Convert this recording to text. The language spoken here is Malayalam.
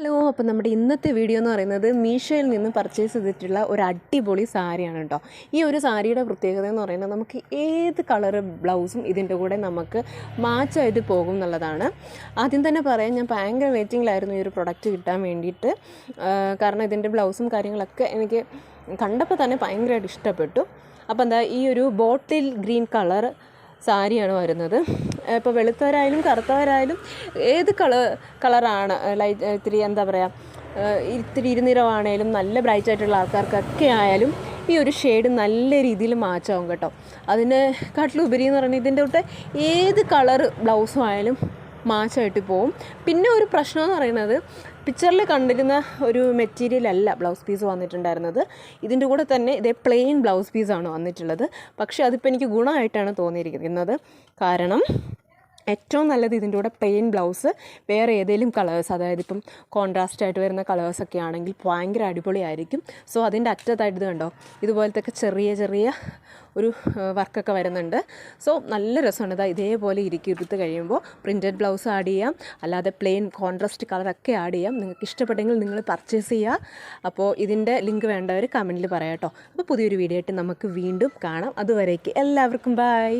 ഹലോ അപ്പോൾ നമ്മുടെ ഇന്നത്തെ വീഡിയോ എന്ന് പറയുന്നത് മീഷോയിൽ നിന്ന് പർച്ചേസ് ചെയ്തിട്ടുള്ള ഒരു അടിപൊളി സാരിയാണ് കേട്ടോ ഈ ഒരു സാരിയുടെ പ്രത്യേകത എന്ന് പറയുന്നത് നമുക്ക് ഏത് കളർ ബ്ലൗസും ഇതിന്റെ കൂടെ നമുക്ക് മാച്ചായിട്ട് പോകും എന്നുള്ളതാണ്. ആദ്യം തന്നെ പറയാം ഞാൻ ഭയങ്കര വെയിറ്റിങ്ങിലായിരുന്നു ഈ ഒരു പ്രൊഡക്റ്റ് കിട്ടാൻ വേണ്ടിയിട്ട്. കാരണം ഇതിന്റെ ബ്ലൗസും കാര്യങ്ങളൊക്കെ എനിക്ക് കണ്ടപ്പോൾ തന്നെ ഭയങ്കരമായിട്ട് ഇഷ്ടപ്പെട്ടു. അപ്പോൾ എന്താ ഈ ഒരു ബോട്ടിൽ ഗ്രീൻ കളർ സാരിയാണ് വരുന്നത്. ഇപ്പോൾ വെളുത്തവരായാലും കറുത്തവരായാലും ഏത് കളർ കളറാണ്? ലൈറ്റ് ഇത്തിരി എന്താ പറയുക ഇത്തിരി ഇരുനിറമാണേലും നല്ല ബ്രൈറ്റ് ആയിട്ടുള്ള ആൾക്കാർക്കൊക്കെ ആയാലും ഈ ഒരു ഷെയ്ഡ് നല്ല രീതിയിൽ മാച്ചാവും കേട്ടോ. അതിന് കാട്ടിലുപരി എന്ന് പറഞ്ഞാൽ ഇതിന്റെ കൂട്ട് ഏത് കളർ ബ്ലൗസും ആയാലും മാച്ചായിട്ട് പോവും. പിന്നെ ഒരു പ്രശ്നം എന്ന് പറയുന്നത് പിക്ചറിൽ കണ്ടിരുന്ന ഒരു മെറ്റീരിയൽ അല്ല ബ്ലൗസ് പീസ് വന്നിട്ടുണ്ടായിരുന്നത്. ഇതിന്റെ കൂടെ തന്നെ ഇതേ പ്ലെയിൻ ബ്ലൗസ് പീസാണ് വന്നിട്ടുള്ളത്. പക്ഷേ അതിപ്പോൾ എനിക്ക് ഗുണമായിട്ടാണ് തോന്നിയിരിക്കുന്നത്. കാരണം ഏറ്റവും നല്ലത് ഇതിന്റെ കൂടെ പ്ലെയിൻ ബ്ലൗസ് വേറെ ഏതെങ്കിലും കളേഴ്സ് അതായത് ഇപ്പം കോൺട്രാസ്റ്റ് ആയിട്ട് വരുന്ന കളേഴ്സൊക്കെ ആണെങ്കിൽ ഭയങ്കര അടിപൊളിയായിരിക്കും. സോ അതിന്റെ അറ്റത്തായിട്ട് ഇത് കണ്ടോ? ഇതുപോലത്തെ ചെറിയ ചെറിയ ഒരു വർക്കൊക്കെ വരുന്നുണ്ട്. സോ നല്ല രസമാണ്. ഇതാ ഇതേപോലെ ഇരിക്കും. എടുത്ത് കഴിയുമ്പോൾ പ്രിന്റഡ് ബ്ലൗസ് ആഡ് ചെയ്യാം. അല്ലാതെ പ്ലെയിൻ കോൺട്രാസ്റ്റ് കളറൊക്കെ ആഡ് ചെയ്യാം. നിങ്ങൾക്ക് ഇഷ്ടപ്പെട്ടെങ്കിൽ നിങ്ങൾ പർച്ചേസ് ചെയ്യുക. അപ്പോൾ ഇതിന്റെ ലിങ്ക് വേണ്ടവർ കമന്റിൽ പറയാം കേട്ടോ. അപ്പോൾ പുതിയൊരു വീഡിയോ ആയിട്ട് നമുക്ക് വീണ്ടും കാണാം. അതുവരേക്ക് എല്ലാവർക്കും ബൈ